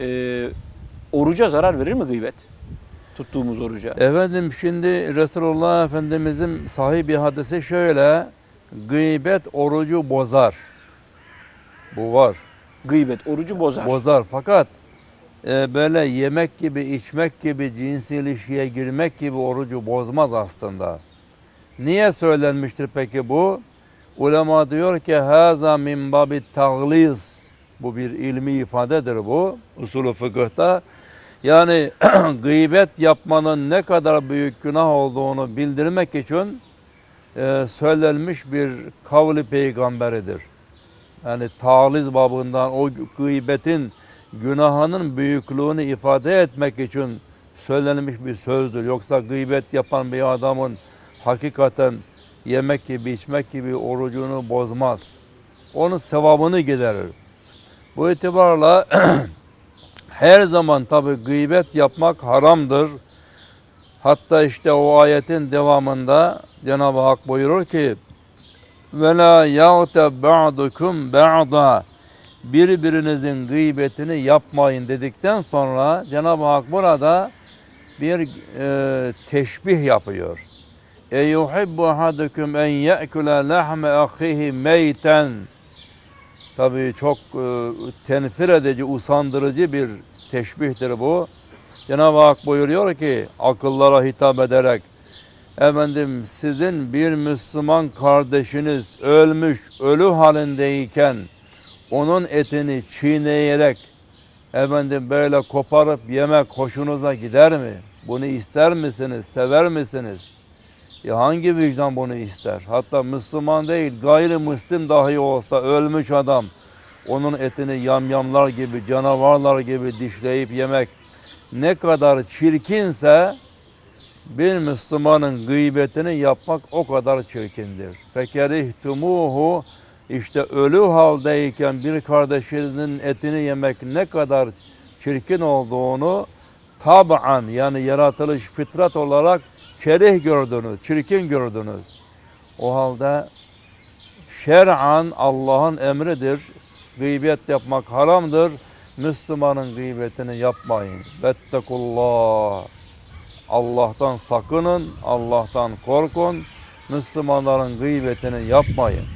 Ee, oruca zarar verir mi gıybet? Tuttuğumuz oruca. Efendim şimdi Resulullah Efendimizin sahih bir hadisi şöyle. Gıybet orucu bozar. Bu var. Gıybet orucu bozar. Bozar fakat e, böyle yemek gibi, içmek gibi, cinsi ilişkiye girmek gibi orucu bozmaz aslında. Niye söylenmiştir peki bu? Ulema diyor ki haza min babi tagliz. Bu bir ilmi ifadedir bu usulü fıkıhta. Yani gıybet yapmanın ne kadar büyük günah olduğunu bildirmek için e, söylenmiş bir kavli peygamberidir. Yani taliz babından o gıybetin günahının büyüklüğünü ifade etmek için söylenmiş bir sözdür. Yoksa gıybet yapan bir adamın hakikaten yemek gibi içmek gibi orucunu bozmaz. Onun sevabını giderir. Bu itibarla her zaman tabi gıybet yapmak haramdır. Hatta işte o ayetin devamında Cenab-ı Hak buyurur ki ve la yağte ba'dukum birbirinizin gıybetini yapmayın dedikten sonra Cenab-ı Hak burada bir e, teşbih yapıyor. E yuhibbu ahadukum en ye'kule lahme ahihi meyten Tabii çok e, tenfir edici, usandırıcı bir teşbihtir bu. Cenab-ı Hak buyuruyor ki akıllara hitap ederek efendim sizin bir Müslüman kardeşiniz ölmüş, ölü halindeyken onun etini çiğneyerek efendim böyle koparıp yemek hoşunuza gider mi? Bunu ister misiniz, sever misiniz? Ya hangi vicdan bunu ister? Hatta Müslüman değil, gayrimüslim dahi olsa ölmüş adam onun etini yamyamlar gibi, canavarlar gibi dişleyip yemek ne kadar çirkinse bir Müslümanın gıybetini yapmak o kadar çirkindir. Fekerihtumuhu işte ölü haldeyken bir kardeşinin etini yemek ne kadar çirkin olduğunu taban yani yaratılış fıtrat olarak kerih gördünüz, çirkin gördünüz. O halde şer'an Allah'ın emridir. Gıybet yapmak haramdır. Müslümanın gıybetini yapmayın. Vettekullah. Allah'tan sakının, Allah'tan korkun. Müslümanların gıybetini yapmayın.